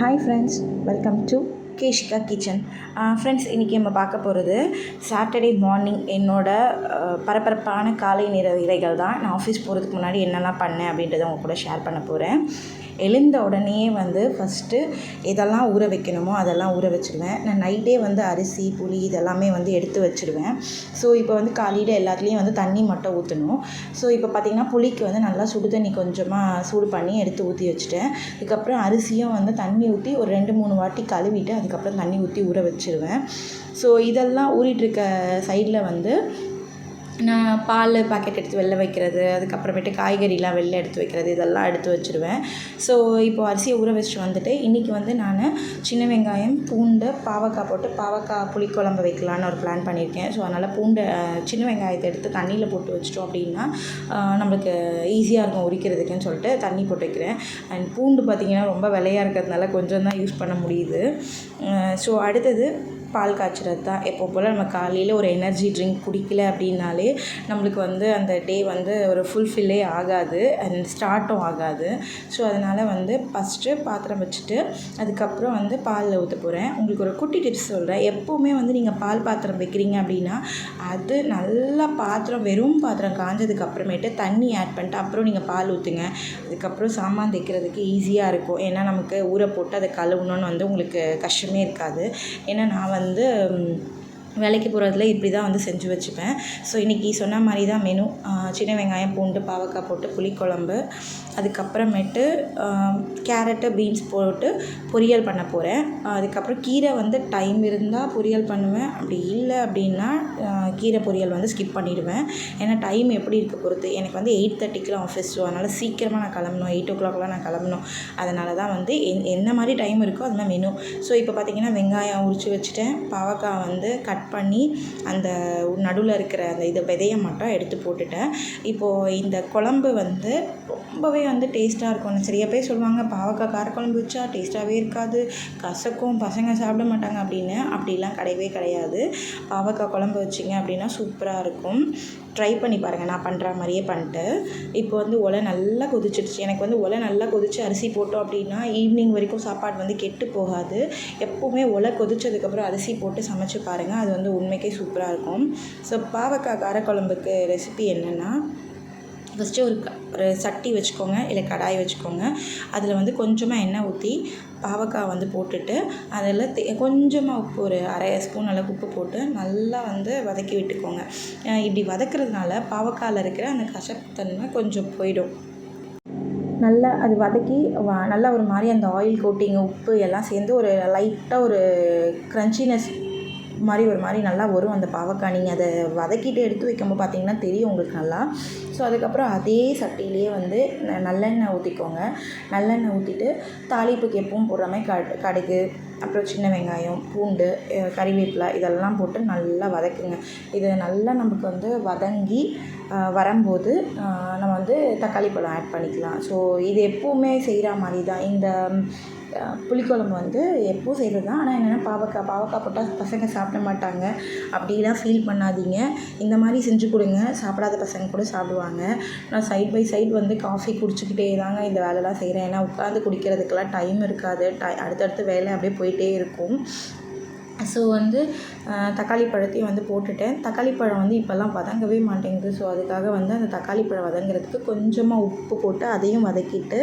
Hi friends welcome to Keshika kitchen. Friends இன்றைக்கி நம்ம பார்க்க போகிறது சாட்டர்டே மார்னிங் என்னோடய பரபரப்பான காலை நேர இலைகள் தான். நான் ஆஃபீஸ் போகிறதுக்கு முன்னாடி என்னெல்லாம் பண்ணேன் அப்படின்றத உங்கள் கூட ஷேர் பண்ண போகிறேன் எழுந்த உடனே வந்து ஃபஸ்ட்டு எதெல்லாம் ஊற வைக்கணுமோ அதெல்லாம் ஊற வச்சுருவேன். நான் நைட்டே வந்து அரிசி புளி இதெல்லாமே வந்து எடுத்து வச்சுருவேன். ஸோ இப்போ வந்து காலையில் எல்லாத்துலேயும் வந்து தண்ணி மட்டும் ஊற்றணும் ஸோ இப்போ பார்த்திங்கன்னா புளிக்கு வந்து நல்லா சுடு தண்ணி கொஞ்சமாக சூடு பண்ணி எடுத்து ஊற்றி வச்சுட்டேன். அதுக்கப்புறம் அரிசியும் வந்து தண்ணி ஊற்றி ஒரு ரெண்டு மூணு வாட்டி கழுவிட்டு அதுக்கப்புறம் தண்ணி ஊற்றி ஊற வச்சுருவேன். ஸோ இதெல்லாம் ஊறிட்டுருக்க சைடில் வந்து நான் பால் பாக்கெட் எடுத்து வெளில வைக்கிறது அதுக்கப்புறமேட்டு காய்கறிலாம் வெளில எடுத்து வைக்கிறது இதெல்லாம் எடுத்து வச்சுருவேன். ஸோ இப்போ அரிசியை ஊற வச்சுட்டு வந்துட்டு இன்றைக்கி வந்து நான் சின்ன வெங்காயம் பூண்டு பாவக்காய் போட்டு பாவக்காய் புளிக்குழம்பு வைக்கலான்னு ஒரு பிளான் பண்ணியிருக்கேன். ஸோ அதனால் பூண்டை சின்ன வெங்காயத்தை எடுத்து தண்ணியில் போட்டு வச்சிட்டோம் அப்படின்னா நம்மளுக்கு ஈஸியாக இருக்கும் உரிக்கிறதுக்குன்னு சொல்லிட்டு தண்ணி போட்டு வைக்கிறேன். அண்ட் பூண்டு பார்த்திங்கன்னா ரொம்ப விலையாக இருக்கிறதுனால கொஞ்சம் தான் யூஸ் பண்ண முடியுது. ஸோ அடுத்தது பால் காய்ச்சறது தான் எப்போ போல் நம்ம காலையில் ஒரு எனர்ஜி ட்ரிங்க் குடிக்கல அப்படின்னாலே நம்மளுக்கு வந்து அந்த டே வந்து ஒரு ஃபுல்ஃபில்லே ஆகாது அண்ட் ஸ்டார்ட்டும் ஆகாது. ஸோ அதனால் வந்து ஃபஸ்ட்டு பாத்திரம் வச்சுட்டு அதுக்கப்புறம் வந்து பாலில் ஊற்ற போகிறேன் உங்களுக்கு ஒரு குட்டி டிப்ஸ் சொல்கிறேன் எப்போவுமே வந்து நீங்கள் பால் பாத்திரம் வைக்கிறீங்க அப்படின்னா அது நல்லா பாத்திரம் வெறும் பாத்திரம் காஞ்சதுக்கு அப்புறமேட்டு தண்ணி ஆட் பண்ணிட்டு அப்புறம் நீங்கள் பால் ஊற்றுங்க அதுக்கப்புறம் சாமான் தைக்கிறதுக்கு ஈஸியாக இருக்கும். ஏன்னா நமக்கு ஊற போட்டு அதை கழுவணும்னு வந்து உங்களுக்கு கஷ்டமே இருக்காது. ஏன்னா நான் வந்து வேலைக்கு போகிறதுல இப்படி தான் வந்து செஞ்சு வச்சுப்பேன். ஸோ இன்றைக்கி சொன்ன மாதிரி தான் மெனு சின்ன வெங்காயம் பூண்டு பாவக்காய் போட்டு புளிக்குழம்பு அதுக்கப்புறமேட்டு கேரட்டு பீன்ஸ் போட்டு பொரியல் பண்ண போகிறேன் அதுக்கப்புறம் கீரை வந்து டைம் இருந்தால் பொரியல் பண்ணுவேன். அப்படி இல்லை அப்படின்னா கீரை பொரியல் வந்து ஸ்கிப் பண்ணிடுவேன். ஏன்னா டைம் எப்படி இருக்க பொறுத்து. எனக்கு வந்து எயிட் தேர்ட்டிக்கெலாம் ஆஃபீஸ் ஸோ அதனால் சீக்கிரமாக நான் கிளம்பணும். எயிட் ஓ கிளாக்லாம் நான் கிளம்பணும். அதனால தான் வந்து என் என்ன மாதிரி டைம் இருக்கோ அதுதான் மெனு ஸோ இப்போ பார்த்தீங்கன்னா வெங்காயம் உரித்து வச்சுட்டேன். பாவக்காய் வந்து கட் கட் பண்ணி அந்த நடுவில் இருக்கிற அந்த இது விதையை மட்டும் எடுத்து போட்டுட்டேன். இப்போது இந்த குழம்பு வந்து ரொம்பவே வந்து டேஸ்ட்டாக இருக்கும். நிறைய பேர் சொல்லுவாங்க பாவக்காய் காரக்குழம்பு வச்சா டேஸ்ட்டாகவே இருக்காது. கசக்கும் பசங்க சாப்பிட மாட்டாங்க அப்படின்னு அப்படிலாம் கிடையவே கிடையாது. பாவக்காய் குழம்பு வச்சிங்க அப்படின்னா சூப்பராக இருக்கும். ட்ரை பண்ணி பாருங்கள் நான் பண்ணுற மாதிரியே பண்ணிட்டு இப்போ வந்து ஒலை நல்லா கொதிச்சிடுச்சு. எனக்கு வந்து ஒலை நல்லா கொதிச்சு அரிசி போட்டோம் அப்படின்னா ஈவினிங் வரைக்கும் சாப்பாடு வந்து கெட்டு போகாது. எப்போவுமே ஒலை கொதிச்சதுக்கப்புறம் அரிசி போட்டு சமைச்சு பாருங்கள் அது வந்து உண்மைக்கே சூப்பராக இருக்கும். ஸோ பாவக்காய் காரக்குழம்புக்கு ரெசிபி என்னென்னா ஃபஸ்ட்டு ஒரு ஒரு சட்டி வச்சுக்கோங்க இல்லை கடாய் வச்சுக்கோங்க. அதில் வந்து கொஞ்சமாக எண்ணெய் ஊற்றி பாவக்காய் வந்து போட்டுட்டு அதில் தே கொஞ்சமாக உப்பு ஒரு அரை ஸ்பூன் அளவுக்கு உப்பு போட்டு நல்லா வந்து வதக்கி விட்டுக்கோங்க. இப்படி வதக்கிறதுனால பாவக்காயில் இருக்கிற அந்த கசப்புத்தன்மை கொஞ்சம் போயிடும். நல்லா அது வதக்கி நல்லா ஒரு மாதிரி அந்த ஆயில் கோட்டிங் உப்பு எல்லாம் சேர்ந்து ஒரு லைட்டாக ஒரு க்ரன்ச்சினஸ் மாதிரி ஒரு மாதிரி நல்லா வரும் அந்த பாவக்காய். நீங்கள் அதை வதக்கிட்டு எடுத்து வைக்கும்போது பார்த்தீங்கன்னா தெரியும் உங்களுக்கு நல்லா. ஸோ அதுக்கப்புறம் அதே சட்டியிலேயே வந்து ந- நல்லெண்ணெய் ஊற்றிக்கோங்க நல்லெண்ணெய் ஊற்றிட்டு தாளிப்புக்கு எப்பவும் போடுற மாதிரி கடு கடுகு அப்புறம் சின்ன வெங்காயம் பூண்டு கறிவேப்பிலை இதெல்லாம் போட்டு நல்லா வதக்குங்க. இது நல்லா நமக்கு வந்து வதங்கி வரும்போது நம்ம வந்து தக்காளி பழம் ஆட் பண்ணிக்கலாம். ஸோ இது எப்போவுமே செய்கிற மாதிரி தான். இந்த புளிக்குழம்பு வந்து எப்போவும் செய்கிறது தான். ஆனால் என்னென்னா பாவக்காய் பாவக்காய் போட்டால் பசங்க சாப்பிட மாட்டாங்க. அப்படிலாம் ஃபீல் பண்ணாதீங்க. இந்த மாதிரி செஞ்சு கொடுங்க. சாப்பிடாத பசங்க கூட சாப்பிடுவாங்க. நான் சைட் பை சைடு வந்து காஃபி குடிச்சிக்கிட்டே தாங்க இந்த வேலைலாம் செய்கிறேன். ஏன்னா உட்காந்து குடிக்கிறதுக்கெல்லாம் டைம் இருக்காது. டை அடுத்தடுத்து வேலை அப்படியே போயிட்டே இருக்கும். ஸோ வந்து தக்காளி பழத்தையும் வந்து போட்டுட்டேன். தக்காளி பழம் வந்து இப்போல்லாம் வதங்கவே மாட்டேங்குது. ஸோ அதுக்காக வந்து அந்த தக்காளி பழம் வதங்குறதுக்கு கொஞ்சமாக உப்பு போட்டு அதையும் வதக்கிட்டு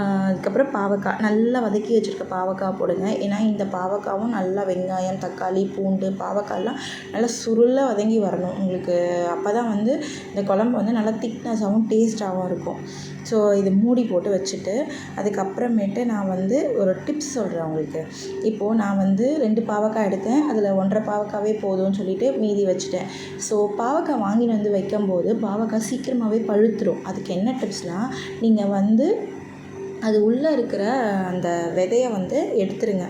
அதுக்கப்புறம் பாவக்காய் நல்லா வதக்கி வச்சுருக்க பாவக்காய் போடுங்க. ஏன்னா இந்த பாவக்காவும் நல்லா வெங்காயம் தக்காளி பூண்டு பாவக்காயெல்லாம் நல்லா சுருளாக வதங்கி வரணும். உங்களுக்கு அப்போ தான் வந்து இந்த குழம்பு வந்து நல்லா திக்னஸாகவும் டேஸ்ட்டாகவும் இருக்கும். ஸோ இது மூடி போட்டு வச்சுட்டு அதுக்கப்புறமேட்டு நான் வந்து ஒரு டிப்ஸ் சொல்கிறேன் உங்களுக்கு. இப்போது நான் வந்து ரெண்டு பாவக்காய் எடுத்தேன். அதில் ஒன்றரை பாவக்காவே போதும்னு சொல்லிட்டு மீதி வச்சுட்டேன். ஸோ பாவக்காய் வாங்கிட்டு வந்து வைக்கும்போது பாவக்காய் சீக்கிரமாகவே பழுத்துரும். அதுக்கு என்ன டிப்ஸ்னால் நீங்கள் வந்து அது உள்ளே இருக்கிற அந்த விதையை வந்து எடுத்துருங்க.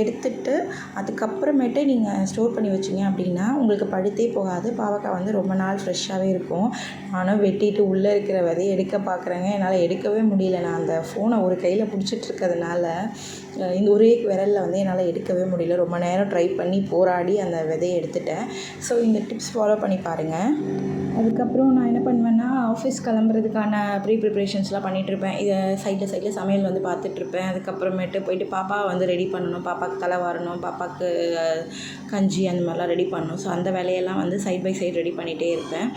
எடுத்துட்டு அதுக்கப்புறமேட்டு நீங்கள் ஸ்டோர் பண்ணி வச்சிங்க அப்படின்னா உங்களுக்கு பழுத்தே போகாது. பாவக்காய் வந்து ரொம்ப நாள் ஃப்ரெஷ்ஷாகவே இருக்கும். நானும் வெட்டிட்டு உள்ளே இருக்கிற விதையை எடுக்க பார்க்குறேங்க என்னால் எடுக்கவே முடியல. நான் அந்த ஃபோனை ஒரு கையில் பிடிச்சிட்டு இருக்கிறதுனால இந்த ஒரே விரலில் வந்து என்னால் எடுக்கவே முடியல. ரொம்ப நேரம் ட்ரை பண்ணி போராடி அந்த விதையை எடுத்துட்டேன். ஸோ இந்த டிப்ஸ் ஃபாலோ பண்ணி பாருங்கள் அதுக்கப்புறம் நான் என்ன பண்ணுவேன்னா ஆஃபீஸ் கிளம்புறதுக்கான ப்ரீ ப்ரிப்ரேஷன்ஸ்லாம் பண்ணிகிட்ருப்பேன் இதை சைடில் சைடில் சமையல் வந்து பார்த்துட்ருப்பேன் அதுக்கப்புறமேட்டு போயிட்டு பாப்பா வந்து ரெடி பண்ணணும். பாப்பாவுக்கு தலை வரணும். பாப்பாவுக்கு கஞ்சி அந்த மாதிரிலாம் ரெடி பண்ணணும். ஸோ அந்த வேலையெல்லாம் வந்து சைட் பை சைடு ரெடி பண்ணிகிட்டே இருப்பேன்.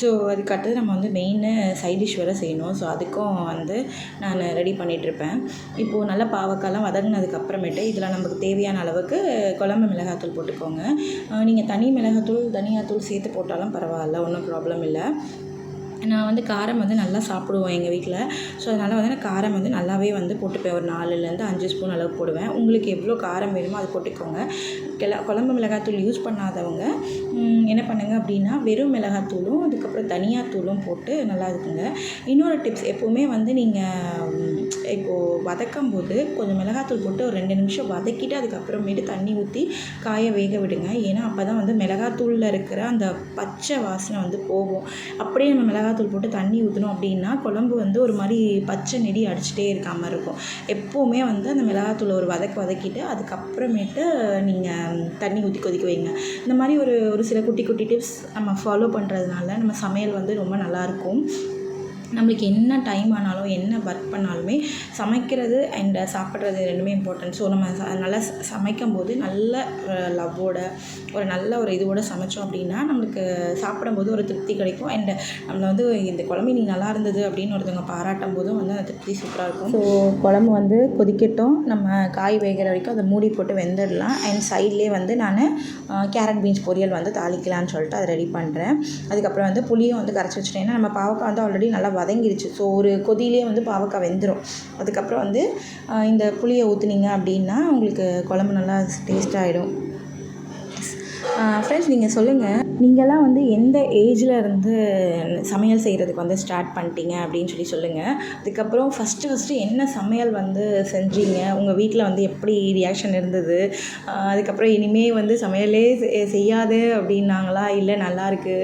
ஸோ அதுக்கடுத்தது நம்ம வந்து மெயின் சைட் டிஷ் வேறு செய்யணும். ஸோ அதுக்கும் வந்து நான் ரெடி பண்ணிகிட்ருப்பேன் இப்போது நல்லா பாவக்காய்லாம் வத அப்புறமேட்டு இதில் நமக்கு தேவையான அளவுக்கு குழம்பு மிளகாத்தூள் போட்டுக்கோங்க. நீங்கள் தனி மிளகாத்தூள் தனியாத்தூள் சேர்த்து போட்டாலும் பரவாயில்ல ஒன்றும் ப்ராப்ளம் இல்லை. நான் வந்து காரம் வந்து நல்லா சாப்பிடுவோம் எங்கள் வீட்டில் ஸோ அதனால் வந்து நான் காரம் வந்து நல்லாவே வந்து போட்டுப்பேன். ஒரு நாலுலேருந்து அஞ்சு ஸ்பூன் அளவு போடுவேன். உங்களுக்கு எவ்வளோ காரம் வேணுமோ அது போட்டுக்கோங்க. கிள குழம்பு மிளகாத்தூள் யூஸ் பண்ணாதவங்க என்ன பண்ணுங்க அப்படின்னா வெறும் மிளகாத்தூளும் அதுக்கப்புறம் தனியாத்தூளும் போட்டு நல்லா இருக்குங்க. இன்னொரு டிப்ஸ் எப்போவுமே வந்து நீங்கள் இப்போது வதக்கும் போது கொஞ்சம் மிளகாத்தூள் போட்டு ஒரு ரெண்டு நிமிஷம் வதக்கிட்டு அதுக்கப்புறமேட்டு தண்ணி ஊற்றி காய வேக விடுங்க. ஏன்னா அப்போ தான் வந்து மிளகாத்தூளில் இருக்கிற அந்த பச்சை வாசனை வந்து போகும். அப்படியே நம்ம மிளகா மிளகாத்தூள் போட்டு தண்ணி ஊற்றினோம் அப்படின்னா குழம்பு வந்து ஒரு மாதிரி பச்சை நெடி அடிச்சிட்டே இருக்க மாதிரி இருக்கும். எப்போவுமே வந்து அந்த மிளகாத்தூளை ஒரு வதக்கு வதக்கிட்டு அதுக்கப்புறமேட்டு நீங்கள் தண்ணி ஊற்றி கொதிக்க வைங்க. இந்த மாதிரி ஒரு ஒரு சில குட்டி குட்டி டிப்ஸ் நம்ம ஃபாலோ பண்ணுறதுனால நம்ம சமையல் வந்து ரொம்ப நல்லாயிருக்கும் நம்மளுக்கு என்ன டைம் ஆனாலும் என்ன ஒர்க் பண்ணாலுமே சமைக்கிறது அண்ட் சாப்பிட்றது ரெண்டுமே இம்பார்ட்டன்ட் ஸோ நம்ம ச நல்லா சமைக்கும் போது நல்ல லவ்வோட ஒரு நல்ல ஒரு இதோட சமைச்சோம் அப்படின்னா நம்மளுக்கு சாப்பிடும்போது ஒரு திருப்தி கிடைக்கும். அண்ட் நம்மளை வந்து இந்த குழம்பு நீ நல்லா இருந்தது அப்படின்னு ஒருத்தவங்க பாராட்டும் போதும் வந்து அந்த திருப்தி சூப்பராக இருக்கும். ஸோ குழம்பு வந்து கொதிக்கட்டும். நம்ம காய் வேகிற வரைக்கும் அதை மூடி போட்டு வெந்துடலாம். அண்ட் சைட்லேயே வந்து நான் கேரட் பீன்ஸ் பொரியல் வந்து தாளிக்கலாம்னு சொல்லிட்டு அதை ரெடி பண்ணுறேன் அதுக்கப்புறம் வந்து புளியும் வந்து கரைச்சி வச்சுட்டேன். நம்ம பாவக்காய் வந்து ஆல்ரெடி நல்லா வதங்கிடுச்சு ஸோ ஒரு கொதியிலே வந்து பாவக்காய் வெந்துடும் அதுக்கப்புறம் வந்து இந்த புளியை ஊற்றுனீங்க அப்படின்னா உங்களுக்கு குழம்பு நல்லா டேஸ்ட் ஆகிடும் ஃப்ரெண்ட்ஸ் நீங்கள் சொல்லுங்கள் நீங்கள்லாம் வந்து எந்த ஏஜில் இருந்து சமையல் செய்கிறதுக்கு வந்து ஸ்டார்ட் பண்ணிட்டீங்க அப்படின்னு சொல்லி சொல்லுங்கள் அதுக்கப்புறம் ஃபஸ்ட்டு ஃபஸ்ட்டு என்ன சமையல் வந்து செஞ்சீங்க? உங்கள் வீட்டில் வந்து எப்படி ரியாக்ஷன் இருந்தது? அதுக்கப்புறம் இனிமேல் வந்து சமையலே செய்யாது அப்படின்னாங்களா? இல்லை நல்லாயிருக்கு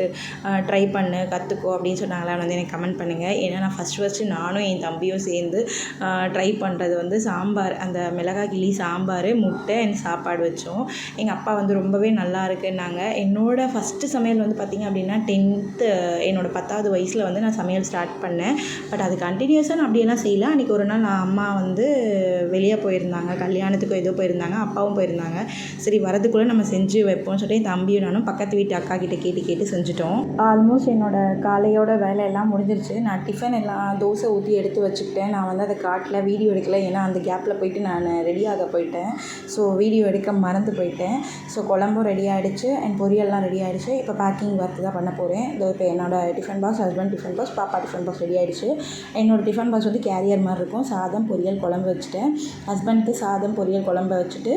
ட்ரை பண்ணு கற்றுக்கோ அப்படின்னு சொன்னாங்களா? வந்து எனக்கு கமெண்ட் பண்ணுங்கள் ஏன்னா நான் ஃபஸ்ட்டு ஃபஸ்ட்டு நானும் என் தம்பியும் சேர்ந்து ட்ரை பண்ணுறது வந்து சாம்பார் அந்த மிளகாய் கிளி சாம்பார் முட்டை அண்ட் சாப்பாடு வச்சோம். எங்கள் அப்பா வந்து ரொம்பவே நல்லா இருக்குன்னாங்க என்னோடய ஃபஸ்ட்டு சமையல் வந்து பார்த்திங்க அப்படின்னா டென்த்து என்னோடய பத்தாவது வயசில் வந்து நான் சமையல் ஸ்டார்ட் பண்ணேன். பட் அது கண்டினியூஸாக நான் அப்படியெல்லாம் செய்யல. அன்றைக்கி ஒரு நாள் நான் அம்மா வந்து வெளியே போயிருந்தாங்க. கல்யாணத்துக்கு ஏதோ போயிருந்தாங்க. அப்பாவும் போயிருந்தாங்க. சரி வரதுக்குள்ளே நம்ம செஞ்சு வைப்போம்னு சொல்லிட்டு என் தம்பியும் நானும் பக்கத்து வீட்டு அக்கா கிட்டே கேட்டு கேட்டு செஞ்சுட்டோம். ஆல்மோஸ்ட் என்னோட காலையோட வேலையெல்லாம் முடிஞ்சிருச்சு. நான் டிஃபன் எல்லாம் தோசை ஊற்றி எடுத்து வச்சுக்கிட்டேன். நான் வந்து அதை காட்டில் வீடியோ எடுக்கல. ஏன்னா அந்த கேப்பில் போயிட்டு நான் ரெடியாக போயிட்டேன். ஸோ வீடியோ எடுக்க மறந்து போயிட்டேன். ஸோ குழம்பும் ரெடி ஆகிடுச்சு அண்ட் பொரியல்லாம் ரெடி ஆகிடுச்சு இப்போ பேக்கிங் ஒர்க் தான் பண்ண போகிறேன் இதோ இப்போ என்னோடய tiffin box husband tiffin box பாப்பா டிஃபன் பாக்ஸ் ரெடி ஆகிடுச்சு என்னோட டிஃபன் பாக்ஸ் வந்து கேரியர் மாதிரி இருக்கும். சாதம் பொரியல் குழம்பு வச்சுட்டேன். ஹஸ்பண்ட்க்கு சாதம் பொரியல் குழம்பு வச்சுட்டு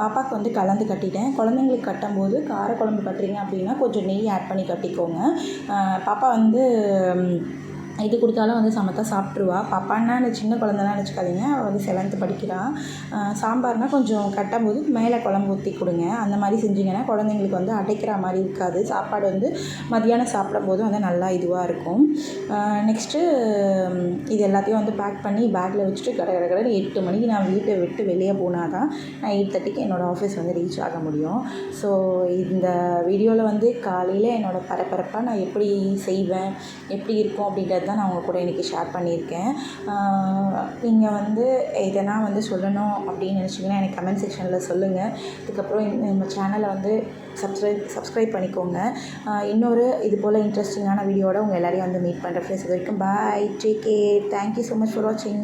பாப்பாவுக்கு வந்து கலந்து கட்டிட்டேன். குழந்தைங்களுக்கு கட்டும்போது கார குழம்பு கட்டுறீங்க அப்படின்னா கொஞ்சம் நெய் ஆட் பண்ணி கட்டிக்கோங்க. பாப்பா வந்து இது கொடுத்தாலும் வந்து சமத்தா சாப்பிட்ருவா பாப்பான்னா அந்த சின்ன குழந்தைலாம் நினச்சிக்காதீங்க. அவள் வந்து செவன்த்து படிக்கிறா. சாம்பார்னால் கொஞ்சம் கட்டும்போது மேலே குழம்பு ஊற்றி கொடுங்க. அந்த மாதிரி செஞ்சிங்கன்னா குழந்தைங்களுக்கு வந்து அடைக்கிற மாதிரி இருக்காது. சாப்பாடு வந்து மதியானம் சாப்பிடும் போதும் வந்து நல்லா இதுவாக இருக்கும். நெக்ஸ்ட்டு இது எல்லாத்தையும் வந்து பேக் பண்ணி பேக்கில் வச்சுட்டு கடை கடை கடை எட்டு மணிக்கு நான் வீட்டை விட்டு வெளியே போனால் தான் நான் எயிட் தேர்ட்டிக்கு என்னோடய ஆஃபீஸ் வந்து ரீச் ஆக முடியும். ஸோ இந்த வீடியோவில் வந்து காலையில் என்னோடய பரபரப்பாக நான் எப்படி செய்வேன் எப்படி இருக்கும் அப்படின்றது தான் நான் உங்கள் கூட இன்றைக்கி ஷேர் பண்ணியிருக்கேன். நீங்கள் வந்து எதனா வந்து சொல்லணும் அப்படின்னு நினச்சிங்கன்னா எனக்கு கமெண்ட் செக்ஷனில் சொல்லுங்கள் அதுக்கப்புறம் இந்த- நம்ம சேனலை வந்து சப்ஸ்கிரைப் சப்ஸ்கிரைப் பண்ணிக்கோங்க. இன்னொரு இது போல் இன்ட்ரெஸ்டிங்கான வீடியோட உங்கள் எல்லோரையும் வந்து மீட் பண்ணுற ஃப்ரெண்ட்ஸ் இது வரைக்கும் bye take care thank you so much for வாட்சிங்